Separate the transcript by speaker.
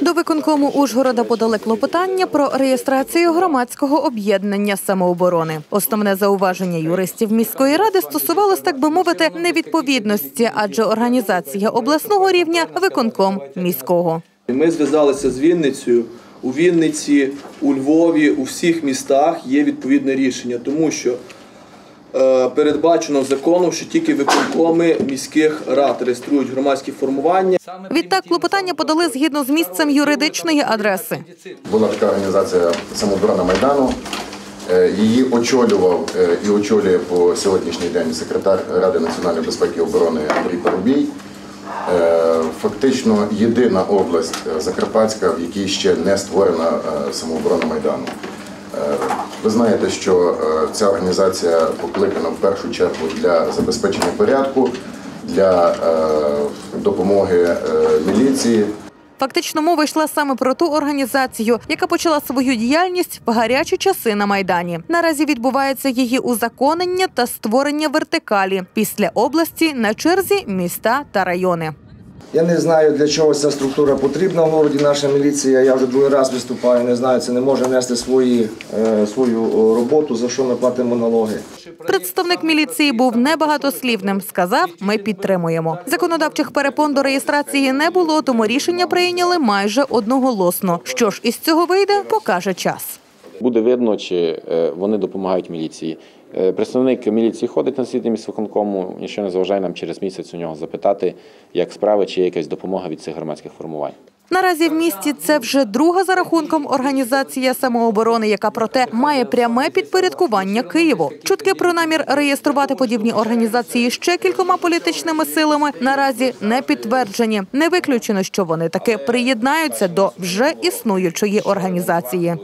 Speaker 1: До виконкому Ужгорода подали клопотання про реєстрацію громадського об'єднання самооборони. Основне зауваження юристів міської ради стосувалось, так би мовити, невідповідності, адже організація обласного рівня виконком міського.
Speaker 2: Ми зв'язалися з Вінницею. У Вінниці, у Львові, у всіх містах є відповідне рішення, тому що передбачено законом, що тільки виконкоми міських рад реєструють громадські формування.
Speaker 1: Відтак клопотання подали згідно з місцем юридичної адреси.
Speaker 3: Була така організація самооборона Майдану. Е, Її очолював е, і очолює по сьогоднішній день секретар Ради національної безпеки і оборони Андрій Парубій. Е, Фактично єдина область е, Закарпатська, в якій ще не створена е, самооборона Майдану. Е, Ви знаєте, що е, ця організація покликана в першу чергу для забезпечення порядку, для е, допомоги міліції,
Speaker 1: Фактично мова йшла саме про ту організацію, яка почала свою діяльність в гарячі часи на майдані. Наразі відбувається її узаконення та створення вертикалі. Після області на черзі міста та райони.
Speaker 4: Я не знаю, для чого ця структура потрібна в городі. Наша міліція. Я вже другий раз виступаю. Не знаю, це не може нести свої, е, свою роботу, за що ми платимо налоги.
Speaker 1: Представник міліції був небагатослівним. Сказав, ми підтримуємо. Законодавчих перепон до реєстрації не було, тому рішення прийняли майже одноголосно. Що ж із цього вийде, покаже час.
Speaker 5: Буде видно, чи е, вони допомагають міліції. Е, Представник міліції ходить на засідання міськвиконкому, нічого не заважає нам через місяць у нього запитати, як справи, чи є якась допомога від цих громадських формувань.
Speaker 1: Наразі в місті це вже друга за рахунком організація самооборони, яка проте має пряме підпорядкування Києву. Чутки про намір реєструвати подібні організації ще кількома політичними силами наразі не підтверджені. Не виключено, що вони таки приєднаються до вже існуючої організації.